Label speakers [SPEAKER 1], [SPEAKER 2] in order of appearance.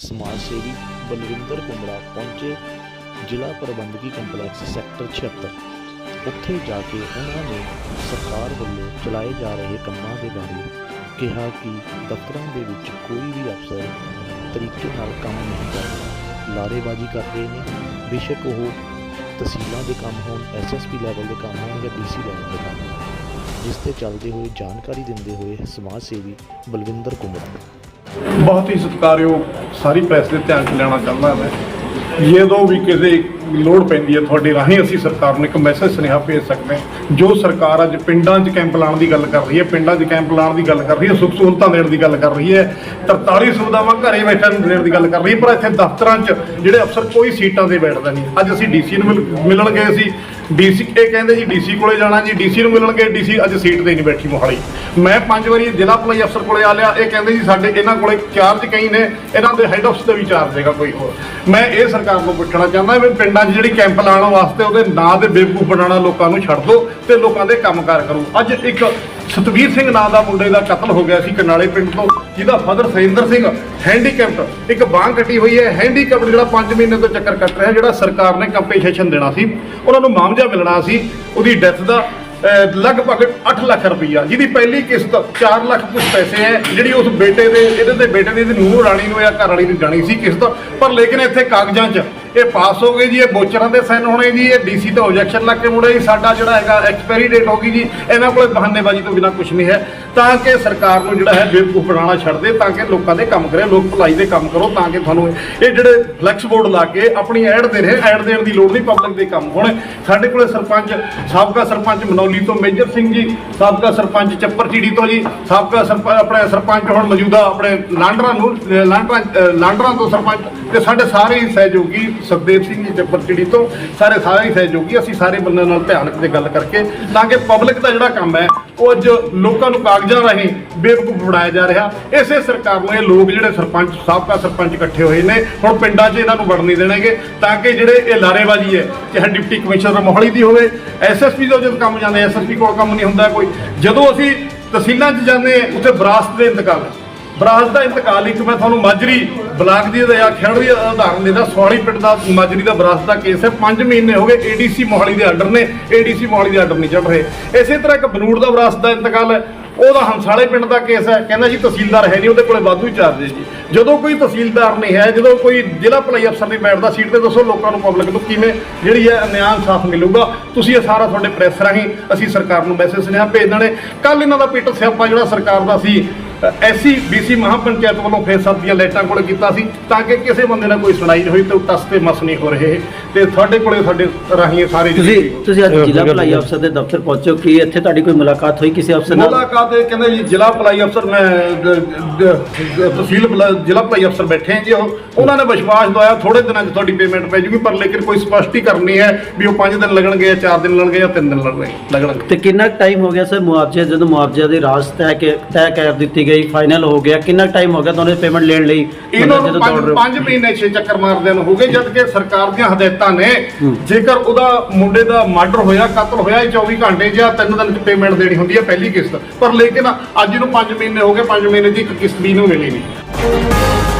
[SPEAKER 1] ਸਮਾਜ ਸੇਵੀ ਬਲਵਿੰਦਰ ਕੁੰਬੜਾ ਪਹੁੰਚੇ ਜ਼ਿਲ੍ਹਾ ਪ੍ਰਬੰਧਕੀ ਕੰਪਲੈਕਸ ਸੈਕਟਰ 76 ਉੱਥੇ ਜਾ ਕੇ ਉਹਨਾਂ ਨੇ ਸਰਕਾਰ ਵੱਲੋਂ ਚਲਾਏ ਜਾ ਰਹੇ ਕੰਮਾਂ ਦੇ ਬਾਰੇ ਕਿਹਾ ਕਿ ਦਫ਼ਤਰਾਂ ਦੇ ਵਿੱਚ ਕੋਈ ਵੀ ਅਫਸਰ ਤਰੀਕੇ ਨਾਲ ਕੰਮ ਨਹੀਂ ਕਰਦਾ ਲਾਰੇਬਾਜ਼ੀ ਕਰ ਰਹੇ ਨੇ। ਬੇਸ਼ੱਕ ਉਹ ਤਹਿਸੀਲਾਂ ਦੇ ਕੰਮ ਹੋਣ ਐਸਐਸਪੀ ਲੈਵਲ ਦੇ ਕੰਮ ਹੋਣ ਜਾਂ ਡੀਸੀ ਲੈਵਲ ਦੇ ਕੰਮ ਹੋਣ। ਜਿਸ ਤੇ ਚੱਲਦੇ ਹੋਏ ਜਾਣਕਾਰੀ ਦਿੰਦੇ ਹੋਏ ਸਮਾਜ ਸੇਵੀ ਬਲਵਿੰਦਰ ਕੁਮੜਾ
[SPEAKER 2] ਬਹੁਤ ਹੀ ਸਤਿਕਾਰਯੋਗ ਸਾਰੀ ਪ੍ਰੈਸ ਦੇ ਧਿਆਨ 'ਚ ਲੈਣਾ ਚਾਹੁੰਦਾ ਮੈਂ। ਜਦੋਂ ਵੀ ਕਿਸੇ ਲੋੜ ਪੈਂਦੀ ਹੈ, ਤੁਹਾਡੇ ਰਾਹੀਂ ਅਸੀਂ ਸਰਕਾਰ ਨੂੰ ਇੱਕ ਮੈਸੇਜ ਸੁਨੇਹਾ ਭੇਜ ਸਕਦੇ ਹਾਂ। ਜੋ ਸਰਕਾਰ ਅੱਜ ਪਿੰਡਾਂ 'ਚ ਕੈਂਪ ਲਾਉਣ ਦੀ ਗੱਲ ਕਰ ਰਹੀ ਹੈ, ਪਿੰਡਾਂ 'ਚ ਕੈਂਪ ਲਾਉਣ ਦੀ ਗੱਲ ਕਰ ਰਹੀ ਹੈ, ਸੁੱਖ ਸਹੂਲਤਾਂ ਦੇਣ ਦੀ ਗੱਲ ਕਰ ਰਹੀ ਹੈ 43 ਸੁਵਿਧਾਵਾਂ ਘਰੇ ਬੈਠਿਆਂ ਨੂੰ ਦੇਣ ਦੀ ਗੱਲ ਕਰ ਰਹੀ ਹੈ, ਪਰ ਇੱਥੇ ਦਫ਼ਤਰਾਂ 'ਚ ਜਿਹੜੇ ਅਫਸਰ ਕੋਈ ਸੀਟਾਂ ਤੇ ਬੈਠਦਾ ਨਹੀਂ। ਅੱਜ ਅਸੀਂ ਡੀਸੀ ਨੂੰ ਮਿਲ- ਮਿਲਣ ਗਏ ਸੀ। ਡੀਸੀ ਇਹ ਕਹਿੰਦੇ ਜੀ, ਡੀਸੀ ਕੋਲੇ ਜਾਣਾ ਜੀ, ਡੀਸੀ ਨੂੰ ਮਿਲਣਗੇ ਡੀਸੀ ਅੱਜ ਸੀਟ ਤੇ ਨਹੀਂ ਬੈਠੀ ਮੋਹਾਲੀ। ਮੈਂ ਪੰਜ ਵਾਰੀ ਜ਼ਿਲ੍ਹਾ ਭਲਾਈ ਅਫਸਰ ਕੋਲੇ ਆ ਲਿਆ, ਇਹ ਕਹਿੰਦੇ ਜੀ ਸਾਡੇ ਇਹਨਾਂ ਕੋਲੇ ਚਾਰਜ ਕਈ ਨੇ, ਇਹਨਾਂ ਦੇ ਹੈੱਡ ਆਫਿਸ ਤੇ ਵੀ ਚਾਰਜ ਹੈਗਾ ਕੋਈ ਹੋਰ। ਮੈਂ ਇਹ ਸਰਕਾਰ ਨੂੰ ਪੁੱਛਣਾ ਚਾਹੁੰਦਾ ਵੀ ਪਿੰਡਾਂ 'ਚ ਜਿਹੜੀ ਕੈਂਪ ਲਾਉਣ ਵਾਸਤੇ ਉਹਦੇ ਨਾਂ ਦੇ ਬੇਵਕੂਫ ਬਣਾਉਣਾ ਲੋਕਾਂ ਨੂੰ ਛੱਡ ਦਿਓ ਤੇ ਲੋਕਾਂ ਦੇ ਕੰਮਕਾਰ ਕਰੋ। ਅੱਜ ਇੱਕ ਸਤਵੀਰ ਸਿੰਘ ਨਾਂ ਦਾ ਮੁੰਡੇ ਦਾ ਕਤਲ ਹੋ ਗਿਆ ਸੀ ਕਰਨਾਲੇ ਪਿੰਡ ਤੋਂ, ਜਿਹਦਾ ਫਾਦਰ ਸੁਰਿੰਦਰ ਸਿੰਘ ਹੈਂਡੀਕੈਪਟ ਇੱਕ ਬਾਂਹ ਕੱਟੀ ਹੋਈ ਹੈ। ਹੈਂਡੀਕੈਪਟ ਜਿਹੜਾ 5 ਮਹੀਨੇ ਤੋਂ ਚੱਕਰ ਕੱਟ ਰਿਹਾ, ਜਿਹੜਾ ਸਰਕਾਰ ਨੇ ਕੰਪਨਸੇਸ਼ਨ ਦੇਣਾ ਸੀ। ਉਹਨਾਂ ਨੂੰ ਮਾਮਜਾ ਮਿਲਣਾ ਸੀ। ਉਹਦੀ ਡੈਥ ਦਾ ਲਗਭਗ 8 ਲੱਖ ਰੁਪਈਆ, ਜਿਹਦੀ ਪਹਿਲੀ ਕਿਸ਼ਤ 4 ਲੱਖ ਕੁਝ ਪੈਸੇ ਹੈ। ਜਿਹੜੀ ਉਸ ਬੇਟੇ ਦੇ, ਇਹਦੇ ਤੇ ਬੇਟੇ ਦੀ ਇਹਦੀ ਨੂੰਹ ਰਾਣੀ ਨੂੰ ਜਾਂ ਘਰ ਵਾਲੀ ਨੂੰ ਜਾਣੀ ਸੀ ਕਿਸ਼ਤ। ਪਰ ਲੇਕਿਨ ਇੱਥੇ ਕਾਗਜ਼ਾਂ 'ਚ ਇਹ ਪਾਸ ਹੋ ਗਈ ਜੀ, ਇਹ ਬੋਚਰਾਂ ਦੇ ਸਾਈਨ ਹੋਣੇ ਜੀ, ਇਹ ਡੀਸੀ ਤੋਂ ਆਬਜੈਕਸ਼ਨ ਲੱਗ ਕੇ ਮੁੜੇ ਜੀ, ਸਾਡਾ ਜਿਹੜਾ ਹੈਗਾ ਐਕਸਪਾਇਰੀ ਡੇਟ ਹੋ ਗਈ ਜੀ, ਇਹਨਾਂ ਕੋਲੇ ਬਹਾਨੇਬਾਜ਼ੀ ਤੋਂ ਬਿਨਾ ਕੁਝ ਨਹੀਂ ਹੈ। ਤਾਂ ਕਿ ਸਰਕਾਰ ਨੂੰ ਜਿਹੜਾ ਹੈ ਬੇਵਕੂਫ ਬਣਾਉਣਾ ਛੱਡ ਦੇ, ਤਾਂ ਕਿ ਲੋਕਾਂ ਦੇ ਕੰਮ ਕਰੇ, ਲੋਕ ਭਲਾਈ ਦੇ ਕੰਮ ਕਰੋ, ਤਾਂ ਕਿ ਤੁਹਾਨੂੰ ਇਹ ਜਿਹੜੇ ਫਲੈਕਸ ਬੋਰਡ ਲਾ ਕੇ ਆਪਣੀ ਐਡ ਦੇ ਰਹੇ ਐਡ ਦੇਣ ਦੀ ਲੋੜ ਨਹੀਂ ਪਬਲਿਕ ਦੇ ਕੰਮ ਹੋਣ। ਸਾਡੇ ਕੋਲੇ ਸਰਪੰਚ, ਸਾਬਕਾ ਸਰਪੰਚ ਮਨੌਲੀ ਤੋਂ ਮੇਜਰ ਸਿੰਘ ਜੀ, ਸਾਬਕਾ ਸਰਪੰਚ ਚੱਪਰਚੀੜੀ ਤੋਂ ਜੀ, ਸਾਬਕਾ ਸਰਪੰਚ ਆਪਣੇ ਸਰਪੰਚ ਹੁਣ ਮੌਜੂਦਾ ਆਪਣੇ ਲਾਂਡਰਾ ਨੂੰ ਅਹ ਲਾਂਡਰਾ ਲਾਂਡਰਾ ਤੋਂ ਸਰਪੰਚ ਤੇ ਸਾਡੇ ਸਾਰੇ ਹੀ ਸਹਿਯੋਗੀ ਸੁਖਦੇਵ ਸਿੰਘ ਜੀ ਚੱਪਰਚੀੜੀ ਤੋਂ ਸਾਰੇ ਸਾਰੇ ਹੀ ਸਹਿਯੋਗੀ ਅਸੀਂ ਸਾਰੇ ਬੰਦਿਆਂ ਨਾਲ ਧਿਆਨ ਤੇ ਗੱਲ ਕਰਕੇ ਤਾਂ ਕਿ ਪਬਲਿਕ ਦਾ ਜਿਹੜਾ ਕੰਮ ਹੈ ਉਹ ਅੱਜ ਲੋਕਾਂ ਨੂੰ ਕਾਗਜ਼ਾਂ ਰਾਹੀਂ ਬੇਵਕੂਫ ਬਣਾਇਆ ਜਾ ਰਿਹਾ। ਇਸੇ ਸਰਕਾਰ ਨੂੰ ਇਹ ਲੋਕ ਜਿਹੜੇ ਸਰਪੰਚ ਸਾਬਕਾ ਸਰਪੰਚ ਇਕੱਠੇ ਹੋਏ ਨੇ ਹੁਣ ਪਿੰਡਾਂ 'ਚ ਇਹਨਾਂ ਨੂੰ ਵੜਨ ਨਹੀਂ ਦੇਣਗੇ ਤਾਂ ਕਿ ਜਿਹੜੇ ਇਹ ਲਾਰੇਬਾਜ਼ੀ ਹੈ ਚਾਹੇ ਡਿਪਟੀ ਕਮਿਸ਼ਨਰ ਮੋਹਾਲੀ ਦੀ ਹੋਵੇ ਐਸਐਸਪੀ ਦਾ ਜਦ ਕੰਮ ਜਾਂਦੇ ਐਸਐਸਪੀ ਕੋਲ ਕੰਮ ਨਹੀਂ ਹੁੰਦਾ ਕੋਈ। ਜਦੋਂ ਅਸੀਂ ਤਹਿਸੀਲਾਂ 'ਚ ਜਾਂਦੇ ਹਾਂ, ਉੱਥੇ ਵਿਰਾਸਤ ਦੇ ਇੰਤਕਾਲ ਹੈ। ਦਾ ਇੰਤਕਾਲ ਇੱਕ ਮੈਂ ਤੁਹਾਨੂੰ ਮਾਜਰੀ ਬਲਾਕ ਦੀ ਜਾਂ ਖੇੜ ਦੀ ਉਦਾਹਰਨ ਦੇਦਾ ਸਵਾਲੀ ਪਿੰਡ ਦਾ ਮਾਜਰੀ ਦਾ ਵਿਰਾਸਤ ਦਾ ਕੇਸ ਹੈ। 5 ਮਹੀਨੇ ਹੋ ਗਏ ਏਡੀਸੀ ਮੋਹਾਲੀ ਦੇ ਆਰਡਰ ਨੇ ਏਡੀਸੀ ਮੋਹਾਲੀ ਦੇ ਆਰਡਰ ਨਹੀਂ ਚੜ ਰਹੇ। ਇਸੇ ਤਰ੍ਹਾਂ ਇੱਕ ਬਨੂੜ ਦਾ ਵਿਰਾਸਤ ਦਾ ਇੰਤਕਾਲ ਹੈ, ਉਹਦਾ ਹੰਸਾਲੇ ਪਿੰਡ ਦਾ ਕੇਸ ਹੈ। ਕਹਿੰਦਾ ਜੀ ਤਹਿਸੀਲਦਾਰ ਹੈ ਨਹੀਂ, ਉਹਦੇ ਕੋਲੇ ਵਾਧੂ ਹੀ ਚਾਰਜ ਹੈ ਜੀ। ਜਦੋਂ ਕੋਈ ਤਹਿਸੀਲਦਾਰ ਨਹੀਂ ਹੈ, ਜਦੋਂ ਕੋਈ ਜ਼ਿਲ੍ਹਾ ਭਲਾਈ ਅਫਸਰ ਨਹੀਂ ਬੈਠਦਾ, ਸੀਟ ਤੇ ਦੱਸੋ ਲੋਕਾਂ ਨੂੰ ਪਬਲਿਕ ਨੂੰ ਕਿਵੇਂ ਜਿਹੜੀ ਹੈ ਨਿਆਂ ਇਨਸਾਫ ਮਿਲੂਗਾ। ਤੁਸੀਂ ਇਹ ਸਾਰਾ ਤੁਹਾਡੇ ਪ੍ਰੈਸ ਰਾਹੀਂ ਅਸੀਂ ਸਰਕਾਰ ਨੂੰ ਮੈਸੇਜ ਸੁਨੇਹਾ ਭੇਜ ਦੇਣੇ ਕੱਲ ਇਹਨਾਂ ਦਾ ਪੀਟਰ ਸਿਆਪਾ ਜਿਹੜਾ ਸਰਕਾਰ ਦਾ ਸੀ ਐਸੀ ਬੀਸੀ ਮਹਾਪੰਚਾਇਤ ਵੱਲੋਂ ਸਾਹਿਬ ਦੀਆਂ ਲਾਈਟਾਂ ਕੋਲ ਕੀਤਾ ਸੀ ਤਾਂ ਕਿ ਕਿਸੇ ਬੰਦੇ ਨਾਲ ਕੋਈ ਸੁਣਾਈ ਨਹੀਂ ਹੋਈ ਤੇ ਉਹ ਟਸ ਤੇ ਮਸ ਨਹੀਂ ਹੋ ਰਹੇ ਤੇ ਤੁਹਾਡੇ ਕੋਲੇ ਸਾਡੇ ਰਾਹੀਂ ਸਾਰੇ
[SPEAKER 3] ਤੁਸੀਂ ਤੁਸੀਂ ਅੱਜ ਜ਼ਿਲ੍ਹਾ ਭਲਾਈ ਅਫਸਰ ਦੇ ਦਫ਼ਤਰ ਪਹੁੰਚੋ ਕੀ ਇੱਥੇ ਤੁਹਾਡੀ ਕੋਈ ਮੁਲਾਕਾਤ ਹੋਈ ਕਿਸੇ ਅਫਸਰ ਨਾਲ?
[SPEAKER 2] ਮੁਲਾਕਾਤ ਇਹ ਕਹਿੰਦੇ ਜੀ ਜ਼ਿਲ੍ਹਾ ਭਲਾਈ ਅਫਸਰ ਮੈਂ ਤਹਿਸੀਲ ਜ਼ਿਲ੍ਹਾ ਭਲਾਈ ਅਫਸਰ ਬੈਠੇ ਹੈ ਜੀ ਉਹ। ਉਹਨਾਂ ਨੇ ਵਿਸ਼ਵਾਸ ਦਵਾਇਆ ਥੋੜੇ ਦਿਨਾਂ 'ਚ ਤੁਹਾਡੀ ਪੇਮੈਂਟ ਪੈ ਜੂਗੀ ਪਰ ਲੇਕਿਨ ਕੋਈ ਸਪਸ਼ਟੀਕਰਨ ਨਹੀਂ ਹੈ ਵੀ ਉਹ 5 ਦਿਨ ਲੱਗਣਗੇ ਜਾਂ 4 ਦਿਨ ਲੱਗਣਗੇ ਜਾਂ 3 ਦਿਨ ਲੱਗਣਗੇ ਲੱਗਣਗੇ।
[SPEAKER 3] ਤੇ ਕਿੰਨਾ ਟਾਈਮ ਹੋ ਗਿਆ ਸਰ ਮੁਆਵਜ਼ੇ ਜਦੋਂ ਮੁਆਵਜ਼ੇ ਦੀ ਰਾਸ ਤੈਅ ਕੇ ਤੈਅ ਕਰ ਦਿੱਤੀ ਗਈ ਫਾਈਨਲ ਹੋ ਗਿਆ ਕਿੰਨਾ ਟਾਈਮ ਹੋ ਗਿਆ ਤੁਹਾਨੂੰ ਪੇਮੈਂਟ ਲੈਣ ਲਈ?
[SPEAKER 2] ਇਹਨਾਂ
[SPEAKER 3] ਮਤਲਬ
[SPEAKER 2] ਨੂੰ
[SPEAKER 3] ਜਦੋਂ ਦੌੜ ਰਹੇ ਹੋ?
[SPEAKER 2] 5 ਮਹੀਨੇ 6 ਚੱਕਰ ਮਾਰਦੇ ਨੂੰ ਹੋ ਗਏ ਜਦ ਕਿ ਸਰਕਾਰ ਦੀਆਂ ਹਦਾਇਤਾਂ ਨੇ। ਜੇਕਰ ਉਹਦਾ ਮੁੰਡੇ ਦਾ ਮਰਡਰ ਹੋਇਆ ਕਤਲ ਹੋਇਆ ਇਹ 24 ਘੰਟੇ ਜਾਂ 3 ਦਿਨ ਚ ਪੇਮੈਂਟ ਦੇਣੀ ਹੁੰਦੀ ਹੈ ਪਹਿਲੀ ਕਿਸ਼ਤ। ਪਰ ਲੇਕਿਨ ਅੱਜ ਨੂੰ 5 ਮਹੀਨੇ ਹੋ ਗਏ 5 ਮਹੀਨੇ ਦੀ ਇੱਕ ਕਿਸ਼ਤ ਵੀ ਨੂੰ ਮਿਲੀ ਨਹੀਂ।